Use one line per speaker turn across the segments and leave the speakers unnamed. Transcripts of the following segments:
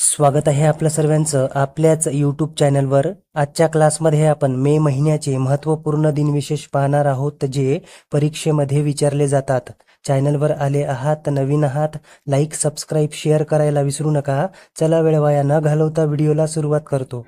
स्वागत आहे आपल्या सर्वांचं आपल्याच यूट्यूब चॅनलवर आजच्या क्लासमध्ये आपण मे महिन्याचे महत्त्वपूर्ण दिनविशेष पाहणार आहोत जे परीक्षेमध्ये विचारले जातात. चॅनलवर आले आहात नवीन आहात लाईक सबस्क्राईब शेअर करायला विसरू नका. चला वेळ वाया न घालवता व्हिडिओला सुरुवात करतो.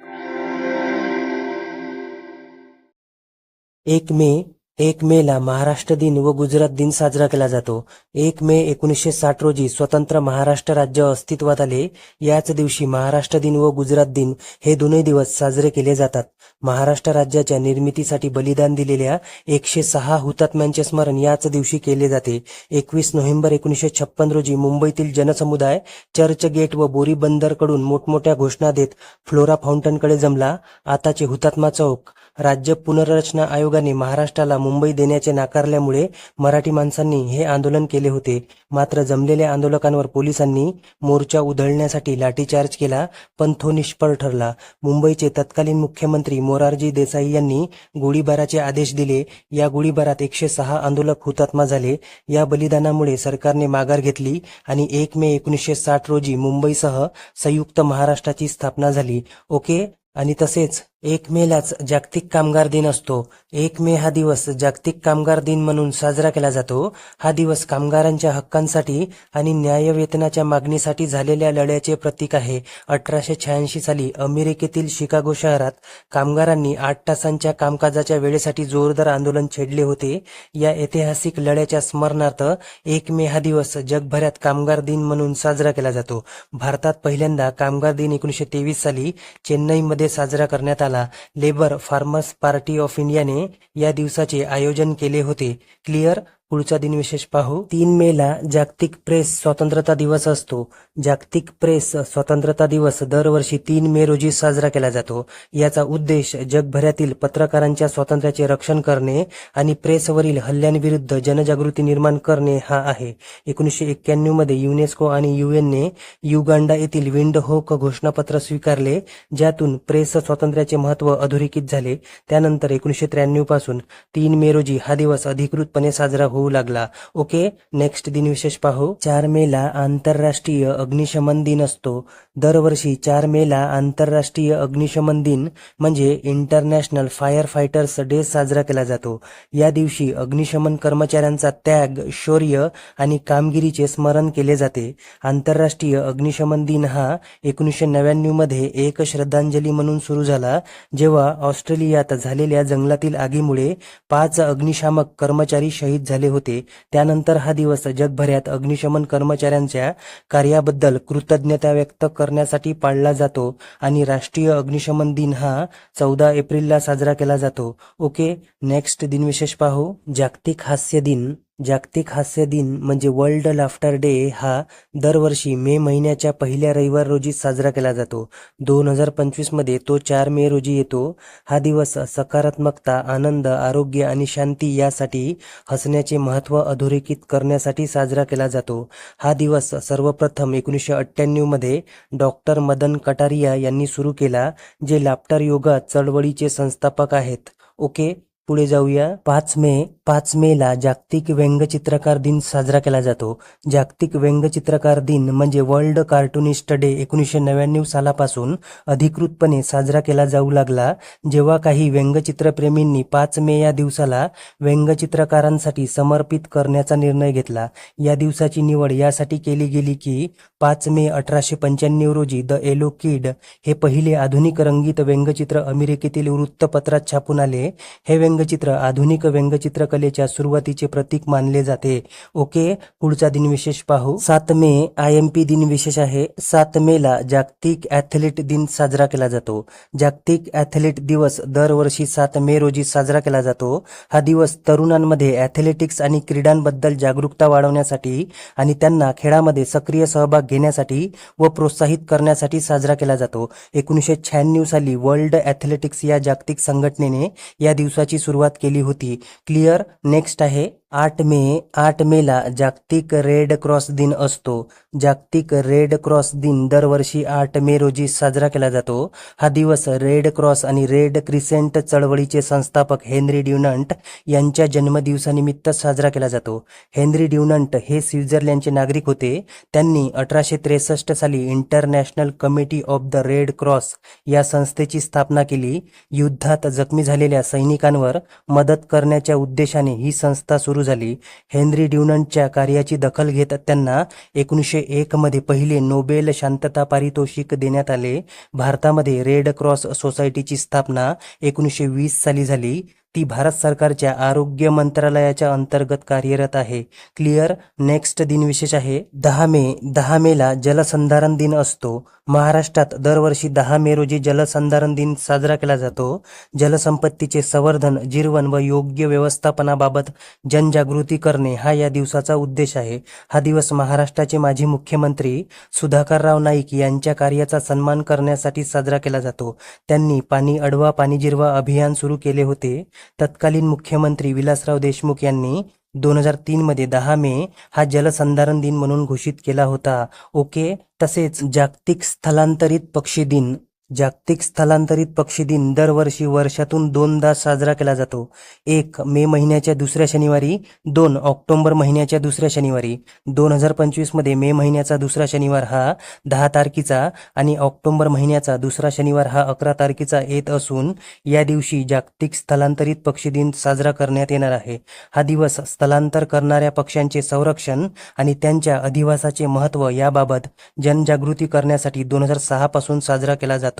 एक मे एक मे ला महाराष्ट्र दिन व गुजरात दिन साजरा केला जातो. एक मे एकोणीसशे साठ रोजी स्वतंत्र महाराष्ट्र राज्य अस्तित्वात आले. याच दिवशी महाराष्ट्र दिन व गुजरात दिन हे दोन्ही दिवस साजरे केले जातात. महाराष्ट्र राज्याच्या निर्मितीसाठी बलिदान दिलेल्या एकशे सहा हुतात्म्यांचे स्मरण याच दिवशी केले जाते. एकवीस नोव्हेंबर एकोणीसशे छप्पन रोजी मुंबईतील जनसमुदाय चर्च गेट व बोरी बंदरकडून मोठमोठ्या घोषणा देत फ्लोरा फाउंटनकडे जमला. आताचे हुतात्मा चौक राज्य पुनर्रचना आयोगाने महाराष्ट्राला मुंबई देण्याचे नाकारल्यामुळे मराठी माणसांनी हे आंदोलन केले होते. मात्र जमलेल्या आंदोलकांवर पोलिसांनी मोर्चा उधळण्यासाठी लाठीचार्ज केला पण तो निष्फळ ठरला. मुंबईचे तत्कालीन मुख्यमंत्री मोरारजी देसाई यांनी गोळीबाराचे आदेश दिले. या गोळीबारात एकशे सहा आंदोलक हुतात्मा झाले. या बलिदानामुळे सरकारने माघार घेतली आणि एक मे एकोणीसशे साठ रोजी मुंबईसह संयुक्त महाराष्ट्राची स्थापना झाली. ओके? आणि तसेच एक मेलाच जागतिक कामगार दिन असतो. एक मे हा दिवस जागतिक कामगार दिन म्हणून साजरा केला जातो. हा दिवस कामगारांच्या हक्कांसाठी आणि न्यायवेतनाच्या मागणीसाठी झालेल्या लढ्याचे प्रतीक आहे. अठराशे शहाऐंशी साली अमेरिकेतील शिकागो शहरात कामगारांनी आठ तासांच्या कामकाजाच्या वेळेसाठी जोरदार आंदोलन छेडले होते. या ऐतिहासिक लढ्याच्या स्मरणार्थ एक मे हा दिवस जगभरात कामगार दिन म्हणून साजरा केला जातो. भारतात पहिल्यांदा कामगार दिन एकोणीसशे तेवीस साली चेन्नईमध्ये साजरा करण्यात आला. लेबर फार्मर्स पार्टी ऑफ इंडियाने या दिवसाचे आयोजन केले होते. क्लिअर? पुढचा दिनविशेष पाहू. तीन मेला जागतिक प्रेस स्वतंत्रता दिवस असतो. जागतिक प्रेस स्वतंत्रता दिवस दरवर्षी तीन मे रोजी साजरा केला जातो. याचा उद्देश जगभरातील पत्रकारांच्या स्वातंत्र्याचे रक्षण करणे आणि प्रेसवरील हल्ल्यांविरुद्ध जनजागृती निर्माण करणे हा आहे. एकोणीसशे एक्क्याण्णवमध्ये युनेस्को आणि युएनने युगांडा येथील विंड होक घोषणापत्र स्वीकारले ज्यातून प्रेस स्वातंत्र्याचे महत्त्व अधोरेखित झाले. त्यानंतर एकोणीसशे त्र्याण्णवपासून तीन मे रोजी हा दिवस अधिकृतपणे साजरा होऊ लागला. ओके नेक्स्ट दिनविशेष पाहू. चार मे ला आंतरराष्ट्रीय अग्निशमन दिन असतो. दरवर्षी चार मे ला आंतरराष्ट्रीय अग्निशमन दिन म्हणजे इंटरनॅशनल फायर फायटर्स डे साजरा केला जातो. या दिवशी अग्निशमन कर्मचाऱ्यांचा त्याग शौर्य आणि कामगिरीचे स्मरण केले जाते. आंतरराष्ट्रीय अग्निशमन दिन हा एकोणीसशे नव्याण्णवमध्ये एक श्रद्धांजली म्हणून सुरू झाला जेव्हा ऑस्ट्रेलियात झालेल्या जंगलातील आगीमुळे पाच अग्निशामक कर्मचारी शहीद झाले होते. त्यानंतर हा दिवस जगभरात अग्निशमन कर्मचाऱ्यांच्या कार्याबद्दल कृतज्ञता व्यक्त करण्यासाठी पाळला जातो आणि राष्ट्रीय अग्निशमन दिन हा चौदा एप्रिलला साजरा केला जातो. ओके नेक्स्ट दिनविशेष पाहू. जागतिक हास्य दिन. जागतिक हास्य दिन म्हणजे वर्ल्ड लाफ्टर डे हा दरवर्षी मे महिन्याच्या पहिल्या रविवार रोजी साजरा केला जातो. दोन हजार पंचवीसमध्ये तो चार मे रोजी येतो. हा दिवस सकारात्मकता आनंद आरोग्य आणि शांती यासाठी हसण्याचे महत्त्व अधोरेखित करण्यासाठी साजरा केला जातो. हा दिवस सर्वप्रथम एकोणीसशे अठ्ठ्याण्णवमध्ये डॉक्टर मदन कटारिया यांनी सुरू केला जे लाफ्टर योगा चळवळीचे संस्थापक आहेत. ओके? पुढे जाऊया. पाच मे पाच मे ला जागतिक व्यंगचित्रकार दिन साजरा केला जातो. जागतिक व्यंगचित्रकार दिन म्हणजे वर्ल्ड कार्टुनिस्ट डे एकोणीसशे नव्याण्णव सालापासून अधिकृतपणे साजरा केला जाऊ लागला. जेव्हा काही व्यंगचित्रप्रेमींनी पाच मे या दिवसाला व्यंगचित्रकारांसाठी समर्पित करण्याचा निर्णय घेतला. या दिवसाची निवड यासाठी केली गेली की पाच मे अठराशे पंच्याण्णव रोजी द एलो किड हे पहिले आधुनिक रंगीत व्यंगचित्र अमेरिकेतील वृत्तपत्रात छापून आले. हे व्यंग व्यंगचित्र आधुनिक व्यंगचित्रकलेच्या सुरुवातीचे प्रतीक मानले जाते. ओके पुढचा दिनविशेष पाहू. सात मे आय एम पी दिन विशेष आहे. सात मे ला जागतिक ॲथलीट दिन साजरा केला जातो. जागतिक ॲथलीट दिवस दरवर्षी सात मे रोजी साजरा केला जातो. हा दिवस तरुणांमध्ये ॲथलेटिक्स आणि क्रीडांबद्दल जागरूकता वाढवण्यासाठी आणि त्यांना खेळामध्ये सक्रिय सहभाग घेण्यासाठी व प्रोत्साहित करण्यासाठी साजरा केला जातो. एकोणीसशे शहाण्णव साली वर्ल्ड ॲथलेटिक्स या जागतिक संघटनेने या दिवसाची सुरुवात केली होती. क्लिअर नेक्स्ट आहे. आठ मे आठ मेला जागतिक रेड क्रॉस दिन असतो. जागतिक रेड क्रॉस दिन दरवर्षी आठ मे रोजी साजरा केला जातो. हा दिवस रेड क्रॉस आणि रेड क्रिसेंट चळवळीचे संस्थापक हेनरी ड्युनंट यांच्या जन्मदिवसानिमित्त साजरा केला जातो. हेनरी ड्युनंट हे स्वित्झर्लंडचे नागरिक होते. त्यांनी अठराशे त्रेसष्ट साली International Committee of the Red Cross या संस्थेची स्थापना केली. युद्धात जखमी झालेल्या सैनिकांवर मदत करण्याच्या उद्देशाने ही संस्था सुरू झाली. हेनरी ड्युनंटच्या कार्याची दखल घेत त्यांना एकोणीसशे एक मध्ये पहिले नोबेल शांतता पारितोषिक देण्यात आले. भारतामध्ये रेड क्रॉस सोसायटीची स्थापना एकोणीसशे वीस साली झाली. ती भारत सरकारच्या आरोग्य मंत्रालयाच्या अंतर्गत कार्यरत आहे. क्लिअर नेक्स्ट दिन विशेष आहे. दहा मे दहा मेला जलसंधारण दिन असतो. महाराष्ट्रात दरवर्षी दहा मे रोजी जलसंधारण दिन साजरा केला जातो. जलसंपत्तीचे संवर्धन जीवन व योग्य व्यवस्थापनाबाबत जनजागृती करणे हा या दिवसाचा उद्देश आहे. हा दिवस महाराष्ट्राचे माजी मुख्यमंत्री सुधाकरराव नाईक यांच्या कार्याचा सन्मान करण्यासाठी साजरा केला जातो. त्यांनी पाणी अडवा पाणी जिरवा अभियान सुरू केले होते. तत्कालीन मुख्यमंत्री विलासराव देशमुख यांनी दोन हजार तीन मध्ये दहा मे हा जलसंधारण दिन म्हणून घोषित केला होता. ओके? तसेच जागतिक स्थलांतरित पक्षी दिन जागतिक स्थलांतरित पक्षी दिन दरवर्षी वर्षातून दोनदा साजरा केला जातो. एक मे महिन्याच्या दुसऱ्या शनिवारी दोन ऑक्टोबर महिन्याच्या दुसऱ्या शनिवारी. दोन हजार पंचवीसमध्ये मे महिन्याचा दुसरा शनिवार हा दहा तारखेचा आणि ऑक्टोबर महिन्याचा दुसरा शनिवार हा अकरा तारखेचा येत असून या दिवशी जागतिक स्थलांतरित पक्षी दिन साजरा करण्यात येणार आहे. हा दिवस स्थलांतर करणाऱ्या पक्ष्यांचे संरक्षण आणि त्यांच्या अधिवासाचे महत्त्व याबाबत जनजागृती करण्यासाठी दोन हजार सहापासून साजरा केला जातो.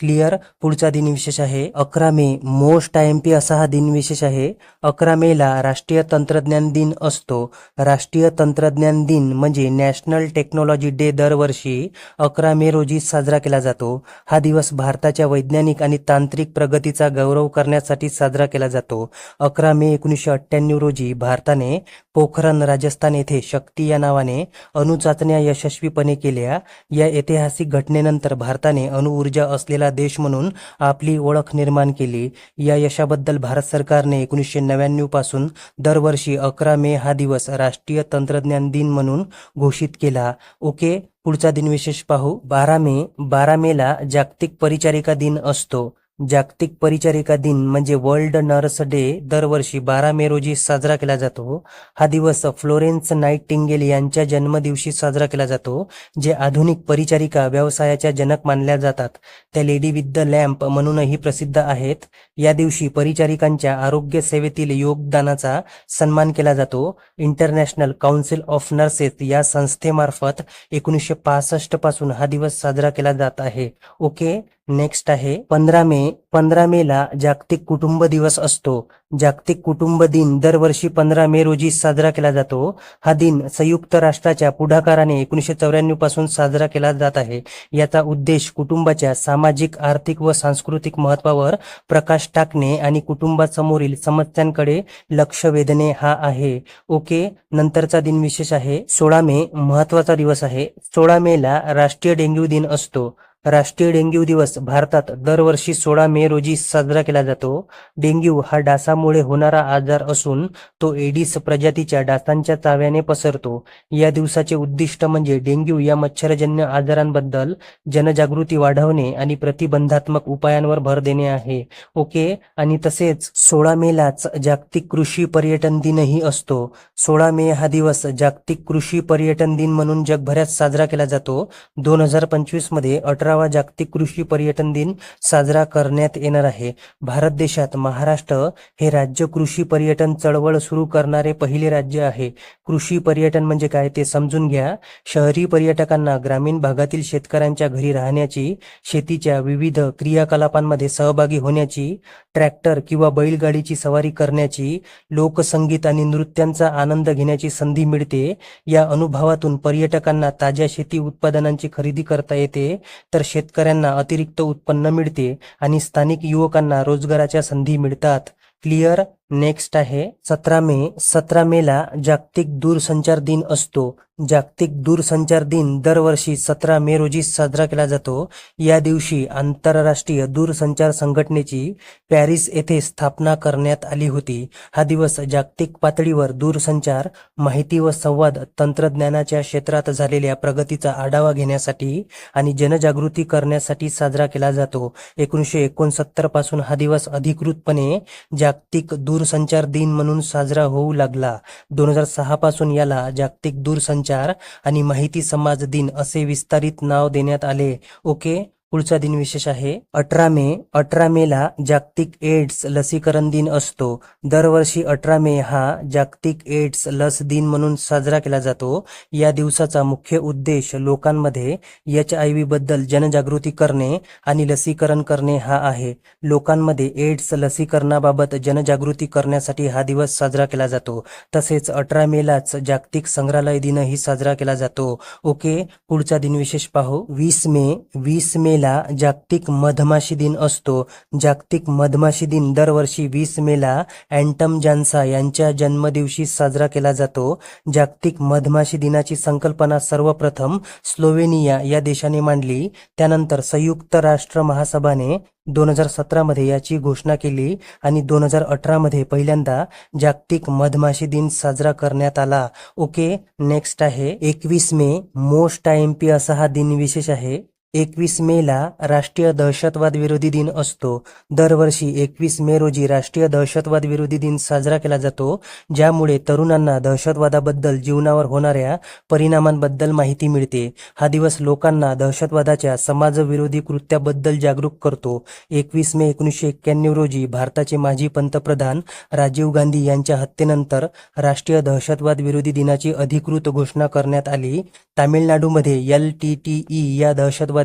क्लिअर पुढचा दिनविशेष आहे अकरा मे. मोस्ट आय एम पी असा हा दिनविशेष आहे. अकरा मेला राष्ट्रीय तंत्रज्ञान दिन असतो. राष्ट्रीय तंत्रज्ञान दिन म्हणजे नॅशनल टेक्नॉलॉजी डे दरवर्षी अकरा मे रोजी साजरा केला जातो. हा दिवस भारताच्या वैज्ञानिक आणि तांत्रिक प्रगतीचा गौरव करण्यासाठी साजरा केला जातो. अकरा मे एकोणीसशे अठ्ठ्याण्णव रोजी भारताने पोखरण राजस्थान येथे शक्ती या नावाने अणुचाचण्या यशस्वीपणे केल्या. या ऐतिहासिक घटनेनंतर भारताने अणुऊर्जा असलेला देश म्हणून आपली ओळख निर्माण केली. या यशाबद्दल भारत सरकारने एकोणीसशे नव्याण्णवपासून दरवर्षी अकरा मे हा दिवस राष्ट्रीय तंत्रज्ञान दिन म्हणून घोषित केला. ओके पुढचा दिनविशेष पाहू. बारा मे बारा मेला जागतिक परिचारिका दिन असतो. जागतिक परिचारिका दिन म्हणजे वर्ल्ड नर्स डे दरवर्षी बारा मे रोजी साजरा केला जातो. हा दिवस फ्लोरेन्स नाईटिंगेल यांच्या जन्मदिवशी साजरा केला जातो जे आधुनिक परिचारिका व्यवसायाच्या जनक मानल्या जातात. त्या लेडी विथ द लॅम्प म्हणूनही प्रसिद्ध आहेत. या दिवशी परिचारिकांच्या आरोग्य सेवेतील योगदानाचा सन्मान केला जातो. इंटरनॅशनल काउन्सिल ऑफ नर्सेस या संस्थेमार्फत एकोणीसशे पासष्टपासून हा दिवस साजरा केला जात आहे. ओके? नेक्स्ट आहे पंधरा मे. पंधरा मेला जागतिक कुटुंब दिवस असतो. जागतिक कुटुंब दिन दरवर्षी पंधरा मे रोजी साजरा केला जातो. हा दिन संयुक्त राष्ट्राच्या पुढाकाराने एकोणीसशे चौऱ्याण्णवपासून साजरा केला जात आहे. याचा उद्देश कुटुंबाच्या सामाजिक आर्थिक व सांस्कृतिक महत्वावर प्रकाश टाकणे आणि कुटुंबासमोरील समस्यांकडे लक्ष वेधणे हा आहे. ओके नंतरचा दिन विशेष आहे. सोळा मे महत्त्वाचा दिवस आहे. सोळा मेला राष्ट्रीय डेंग्यू दिन असतो. राष्ट्रीय डेंग्यू दिवस भारतात दरवर्षी सोळा मे रोजी साजरा केला जातो. डेंग्यू हा डासामुळे होणारा आजार असून तो एडिस प्रजातीच्या डासांच्या चाव्याने पसरतो. या दिवसाचे उद्दिष्ट म्हणजे डेंग्यू या मच्छरजन्य आजारांबद्दल जनजागृती वाढवणे आणि प्रतिबंधात्मक उपायांवर भर देणे आहे. ओके? आणि तसेच सोळा मेलाच जागतिक कृषी पर्यटन दिनही असतो. सोळा मे हा दिवस जागतिक कृषी पर्यटन दिन म्हणून जगभरात साजरा केला जातो. दोन हजार पंचवीसमध्ये अठरा अठरावा जागतिक कृषी पर्यटन दिन साजरा करण्यात येणार आहे. भारत देशात महाराष्ट्र हे राज्य कृषी पर्यटन चळवळ सुरू करणारे पहिले राज्य आहे. कृषी पर्यटन म्हणजे काय ते समजून घ्या. शहरी पर्यटकांना ग्रामीण भागातील शेतकऱ्यांच्या घरी राहण्याची शेतीच्या विविध क्रियाकलापांमध्ये सहभागी होण्याची ट्रॅक्टर किंवा बैलगाडीची सवारी करण्याची लोकसंगीत आणि नृत्यांचा आनंद घेण्याची संधी मिळते. या अनुभवातून पर्यटकांना ताज्या शेती उत्पादनांची खरेदी करता येते. तर शेतकऱ्यांना अतिरिक्त उत्पन्न मिळते आणि स्थानिक युवकांना रोजगाराच्या संधी मिळतात. क्लिअर नेक्स्ट आहे सतरा मे. सतरा मेला जागतिक दूरसंचार दिन असतो. जागतिक दूरसंचार दिन दरवर्षी सतरा मे रोजी साजरा केला जातो. या दिवशी आंतरराष्ट्रीय दूरसंचार संघटनेची पॅरिस येथे स्थापना करण्यात आली होती. हा दिवस जागतिक पातळीवर दूरसंचार माहिती व संवाद तंत्रज्ञानाच्या क्षेत्रात झालेल्या प्रगतीचा आढावा घेण्यासाठी आणि जनजागृती करण्यासाठी साजरा केला जातो. एकोणीसशे एकोणसत्तरपासून हा दिवस अधिकृतपणे जागतिक दूर दूरसंचार दिन म्हणून साजरा होऊ लागला. दोन हजार सहा पासून याला जागतिक दूरसंचार आणि माहिती समाज दिन असे विस्तारित नाव देण्यात आले. ओके? पुढचा दिन विशेष आहे. अठरा मे अठरा मेला जागतिक एड्स लसीकरण दिन असतो. दरवर्षी अठरा मे हा जागतिक एड्स लस दिन म्हणून साजरा केला जातो. या दिवसाचा मुख्य उद्देश लोकांमध्ये एच आय व्ही बद्दल जनजागृती करणे आणि लसीकरण करणे हा आहे. लोकांमध्ये एड्स लसीकरणाबाबत जनजागृती करण्यासाठी हा दिवस साजरा केला जातो. तसेच अठरा मेलाच जागतिक संग्रहालय दिनही साजरा केला जातो. ओके पुढचा दिन विशेष पाहू. वीस मे वीस मे मेला जागतिक मधमाशी दिन असतो. जागतिक मधमाशी दिन दरवर्षी वीस मेला अँटम जान्सा यांच्या जन्मदिवशी साजरा केला जातो. जागतिक मधमाशी दिनाची संकल्पना सर्वप्रथम स्लोवेनिया या देशाने मांडली. त्यानंतर संयुक्त राष्ट्र महासभाने दोन हजार सतरामध्ये याची घोषणा केली आणि दोन हजार अठरामध्ये पहिल्यांदा जागतिक मधमाशी दिन साजरा करण्यात आला. ओके नेक्स्ट आहे. एकवीस मे मोस्ट आय एम पी असा हा दिन विशेष आहे. एकवीस मेला राष्ट्रीय दहशतवाद विरोधी दिन असतो. दरवर्षी एकवीस मे रोजी राष्ट्रीय दहशतवाद विरोधी दिन साजरा केला जातो ज्यामुळे तरुणांना दहशतवादाबद्दल जीवनावर होणाऱ्या परिणामांबद्दल माहिती मिळते. हा दिवस लोकांना दहशतवादाच्या समाजविरोधी कृत्याबद्दल जागरूक करतो. एकवीस मे एकोणीसशे एक्क्याण्णव रोजी भारताचे माजी पंतप्रधान राजीव गांधी यांच्या हत्येनंतर राष्ट्रीय दहशतवाद विरोधी दिनाची अधिकृत घोषणा करण्यात आली. तामिळनाडूमध्ये एल टी टी ई या दहशतवाद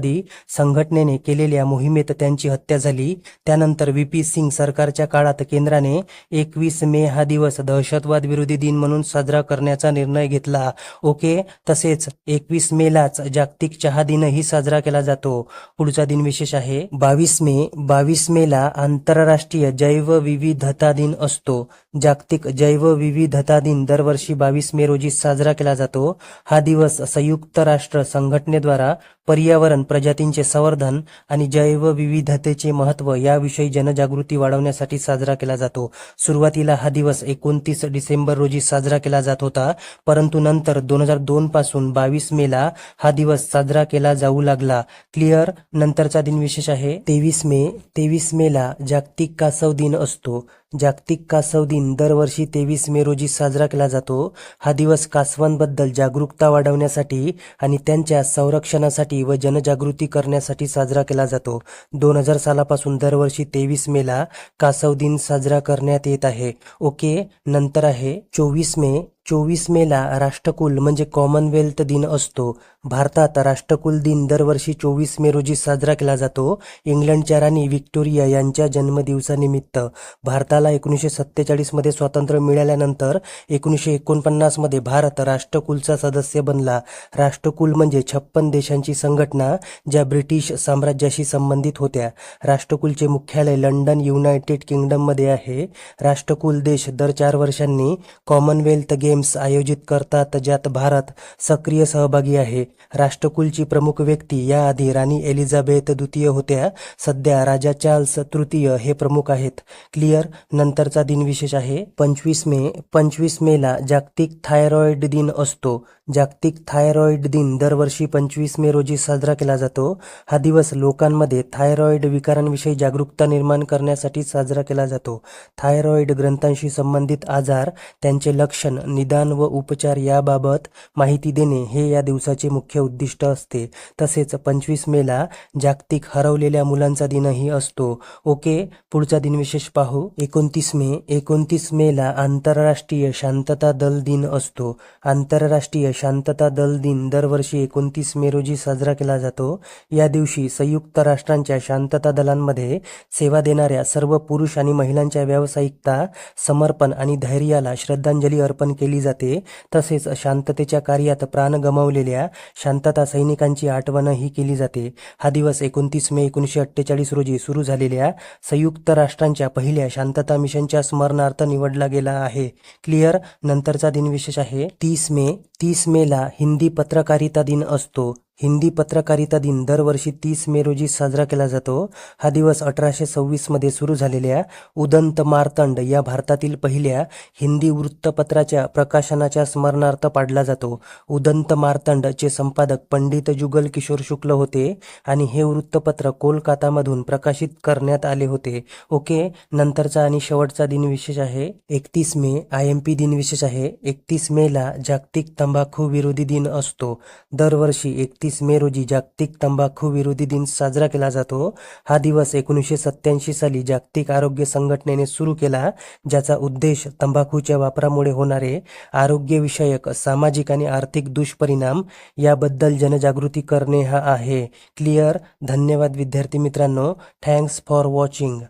संघटनेने केलेल्या मोहिमेत त्यांची हत्या झाली. त्यानंतर व्ही. पी. सिंग सरकारच्या काळात केंद्राने एकवीस मे हा दिवस दहशतवाद विरोधी दिन म्हणून साजरा करण्याचा निर्णय घेतला. ओके? तसेच एकवीस मेलाच जागतिक चहा दिनही साजरा केला जातो. पुढचा दिन विशेष आहे. बावीस मे बावीस मेला आंतरराष्ट्रीय जैवविविधता दिन असतो. जागतिक जैवविविधता दिन दरवर्षी बावीस मे रोजी साजरा केला जातो. हा दिवस संयुक्त राष्ट्र संघटनेद्वारा पर्यावरण प्रजातींचे संवर्धन आणि जैवविविधतेचे महत्त्व याविषयी जनजागृती वाढवण्यासाठी साजरा केला जातो. सुरुवातीला हा दिवस एकोणतीस डिसेंबर रोजी साजरा केला जात होता परंतु नंतर दोन हजार दोन पासून बावीस मेला हा दिवस साजरा केला जाऊ लागला. क्लिअर? नंतरचा दिन विशेष आहे. तेवीस मे तेवीस मेला जागतिक कासव दिन असतो. जागतिक कासव दिन. दरवर्षी तेवीस मे रोजी साजरा केला जातो. हा दिवस कासवांबद्दल जागरूकता वाढवण्यासाठी आणि त्यांच्या संरक्षणासाठी व जनजागृती करण्यासाठी साजरा केला जातो. दोन हजार सालापासून दरवर्षी तेवीस मेला कासव दिन साजरा करण्यात येत आहे. ओके नंतर आहे चोवीस मे. चोवीस मेला राष्ट्रकुल म्हणजे कॉमनवेल्थ दिन असतो. भारतात राष्ट्रकुल दिन दरवर्षी चोवीस मे रोजी साजरा केला जातो. इंग्लंडच्या राणी व्हिक्टोरिया यांच्या जन्मदिवसानिमित्त भारताला एकोणीसशे सत्तेचाळीसमध्ये स्वातंत्र्य मिळाल्यानंतर एकोणीसशे एकोणपन्नासमध्ये भारत राष्ट्रकुलचा सदस्य बनला. राष्ट्रकुल म्हणजे छप्पन देशांची संघटना ज्या ब्रिटिश साम्राज्याशी संबंधित होत्या. राष्ट्रकुलचे मुख्यालय लंडन युनायटेड किंगडममध्ये आहे. राष्ट्रकुल देश दर चार वर्षांनी कॉमनवेल्थ गेम्स आयोजित करतात ज्यात भारत सक्रिय सहभागी आहे. राष्ट्रकुलची प्रमुख व्यक्ती याआधी राणी एलिझाबेथ द्वितीय होत्या. सध्या राजा चार्ल्स तृतीय हे प्रमुख आहेत. क्लिअर? नंतरचा दिन विशेष आहे. पंचवीस मे पंचवीस मेला जागतिक थायरॉइड दिन असतो. जागतिक थायरॉइड दिन दरवर्षी पंचवीस मे रोजी साजरा केला जातो. हा दिवस लोकांमध्ये थायरॉइड विकारांविषयी जागरूकता निर्माण करण्यासाठी साजरा केला जातो. थायरॉइड ग्रंथांशी संबंधित आजार त्यांचे लक्षण निदान व उपचार याबाबत माहिती देणे हे या दिवसाचे मुख्य उद्दिष्ट असते. तसेच पंचवीस मेला जागतिक हरवलेल्या मुलांचा दिनही असतो. ओके पुढचा दिन विशेष पाहू. एकोणतीस मे एकोणतीस मेला आंतरराष्ट्रीय शांतता दल दिन असतो. आंतरराष्ट्रीय शांतता दल दिन दरवर्षी एकोणतीस मे रोजी साजरा केला जातो. या दिवशी संयुक्त राष्ट्रांच्या शांतता दलांमध्ये सेवा देणाऱ्या सर्व पुरुष आणि महिलांच्या व्यावसायिकता समर्पण आणि धैर्याला श्रद्धांजली अर्पण केली केली जाते. तसेच शांततेच्या कार्यात प्राण गमावलेल्या शांतता सैनिकांची आठवणही केली जाते. हा दिवस एकोणतीस मे एकोणीसशे अठ्ठेचाळीस रोजी सुरू झालेल्या संयुक्त राष्ट्रांच्या पहिल्या शांतता मिशनच्या स्मरणार्थ निवडला गेला आहे. क्लिअर? नंतरचा दिन विशेष आहे. तीस मे तीस मेला हिंदी पत्रकारिता दिन असतो. हिंदी पत्रकारिता दिन दरवर्षी तीस मे रोजी साजरा केला जातो. हा दिवस अठराशे सव्वीसमध्ये सुरू झालेल्या उदंत मार्तंड या भारतातील पहिल्या हिंदी वृत्तपत्राच्या प्रकाशनाच्या स्मरणार्थ पाडला जातो. उदंत मार्तंडचे संपादक पंडित जुगल किशोर शुक्ल होते आणि हे वृत्तपत्र कोलकातामधून प्रकाशित करण्यात आले होते. ओके नंतरचा आणि शेवटचा दिन विशेष आहे. एकतीस मे आय एम पी दिन विशेष आहे. एकतीस मेला जागतिक तंबाखू विरोधी दिन असतो. दरवर्षी एकतीस मे रोजी जागतिक तंबाखू विरोधी दिन साजरा केला जातो. हा दिवस एकोणीसशे सत्याऐंशी साली जागतिक आरोग्य संघटनेने सुरू केला ज्याचा उद्देश तंबाखूच्या वापरामुळे होणारे आरोग्यविषयक सामाजिक आणि आर्थिक दुष्परिणाम याबद्दल जनजागृती करणे हा आहे. क्लिअर. धन्यवाद विद्यार्थी मित्रांनो. Thanks for watching.